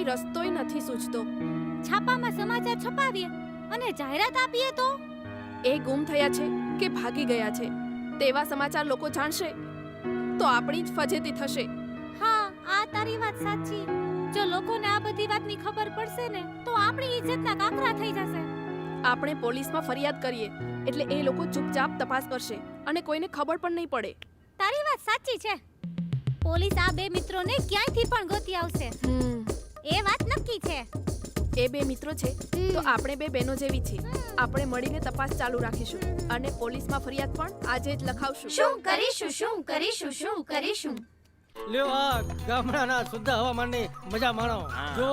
કોઈ રસ્તોય નથી સૂચતો. છાપામાં સમાચાર છપાવીએ અને જાહેરાત આપીએ તો? એ ગુમ થયા છે કે ભાગી ગયા છે. તેવા સમાચાર લોકો જાણશે. તો આપણી જ ફજેતી થશે. હા આ તારી વાત સાચી. જો લોકોને આ બધી વાતની ખબર પડશે ને તો આપણી ઇજ્જતના કાકરા થઈ જશે. આપણે પોલીસમાં ફરિયાદ કરીએ એટલે એ લોકો ચૂપચાપ તપાસ કરશે અને કોઈને ખબર પણ નહીં પડે. તારી વાત સાચી છે. પોલીસ આ બે મિત્રોને ક્યાંયથી પણ ગોતી આવશે. છે એ બે મિત્રો છે તો આપણે બે બહેનો જેવી છે આપણે મળીને તપાસ ચાલુ રાખીશું અને પોલીસમાં ફરિયાદ પણ આજે જ લખાવશું. શું કરીશું શું કરીશું શું કરીશું? લ્યો આ ગામડાના શુદ્ધ હવામાનની મજા માણો. જો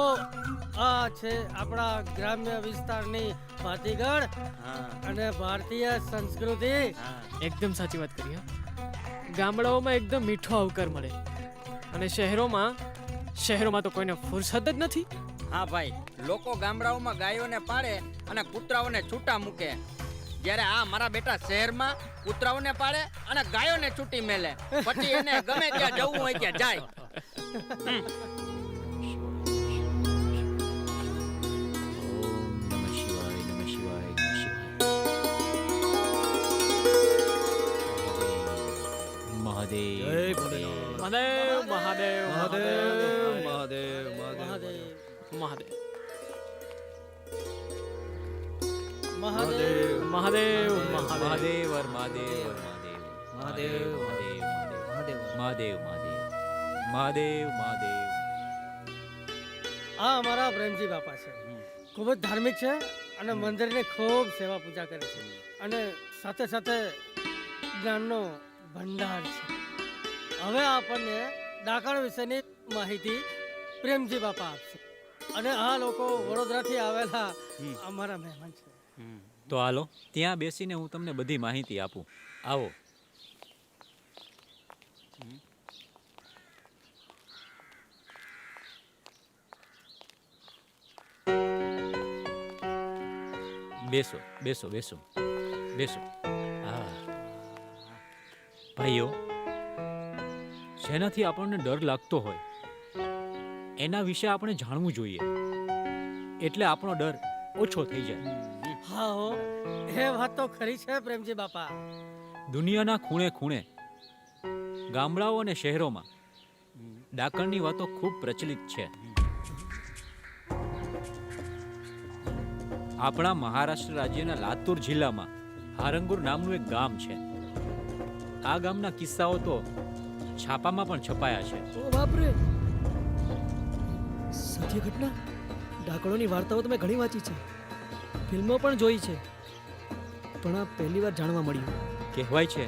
આ છે આપણા ગ્રામ્ય વિસ્તારની ભાતીગળ હા. અને ભારતીય સંસ્કૃતિ. એકદમ સાચી વાત કરી ગામડાઓમાં એકદમ મીઠો આવકાર મળે. અને શહેરોમાં શહેરોમાં તો કોઈને ફુરસદ જ નથી. હા ભાઈ લોકો ગામડાઓમાં ગાયોને પાળે અને કૂતરાઓને છૂટા મૂકે. જ્યારે આ મારા બેટા શહેરમાં કૂતરાઓને પાળે અને ગાયોને છૂટી મેલે. પછી એને ગમે ત્યાં જવું હોય ત્યાં જાય. મહાદેવ. મહાદેવ મહાદેવ મહાદેવ. મહાદેવ. મહાદેવ. મહાદેવ મહાદેવ. મહાદેવ. મહાદેવ મહાદેવ મહાદેવ મહાદેવ. મહાદેવ આ અમારા પ્રેમજી બાપા છે. ખૂબ જ ધાર્મિક છે અને મંદિરની ખૂબ સેવા પૂજા કરે છે. અને સાથે સાથે જ્ઞાનનો ભંડાર છે. હવે આપણને ડાકણ વિશેની માહિતી પ્રેમજી બાપા આપશે. અને આ લોકો વડોદરાથી આવેલા અમારા મહેમાન છે. તો હાલો ત્યાં બેસીને હું તમને બધી માહિતી આપું. આવો. બેસો બેસો બેસો બેસો. હા. ભાઈઓ શેનાથી આપણને ડર લાગતો હોય એના વિશે આપણે જાણવું જોઈએ. એટલે આપણો ડર ઓછો થઈ જાય. હા હો એ વાત તો ખરી છે પ્રેમજી બાપા. દુનિયાના ખૂણે ખૂણે ગામડાઓ અને શહેરોમાં ડાકણની વાતો ખૂબ પ્રચલિત છે. આપણા મહારાષ્ટ્ર રાજ્યના લાતુર જિલ્લામાં હારંગુર નામનું એક ગામ છે. આ ગામના કિસ્સાઓ તો છાપામાં પણ છપાયા છે. બાપરે! સત્ય ઘટના? ડાકણોની વાર્તાઓ તો મેં ઘણી વાંચી છે. ફિલ્મો પણ જોઈ છે. પણ આ પહેલી વાર જાણવા મળ્યું. કહેવાય છે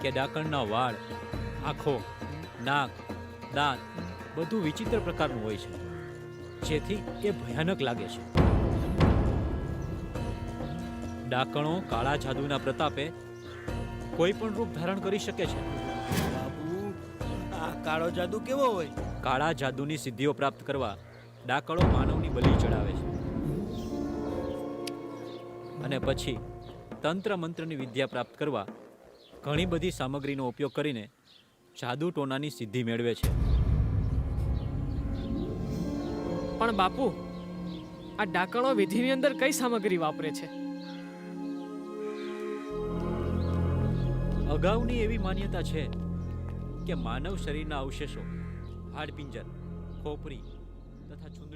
કે ડાકણના વાળ, આંખો, નાક, દાંત બધું વિચિત્ર પ્રકારનું હોય છે, જેથી એ ભયાનક લાગે છે. ડાકણો કાળા જાદુના પ્રતાપે કોઈ પણ રૂપ ધારણ કરી શકે છે. કાળો જાદુ કેવો હોય? કાળા જાદુની સિદ્ધિઓ પ્રાપ્ત કરવા ડાકળો માનવની બલિ ચડાવે છે. અને પછી તંત્ર મંત્રની વિદ્યા પ્રાપ્ત કરવા ઘણી બધી સામગ્રીનો ઉપયોગ કરીને જાદુ ટોનાની સિદ્ધિ મેળવે છે. પણ બાપુ આ ડાકણો વિધિની અંદર કઈ સામગ્રી વાપરે છે? અગાઉની એવી માન્યતા છે કે માનવ શરીરના અવશેષો હાડપિંજર ખોપરી તથા છુંદ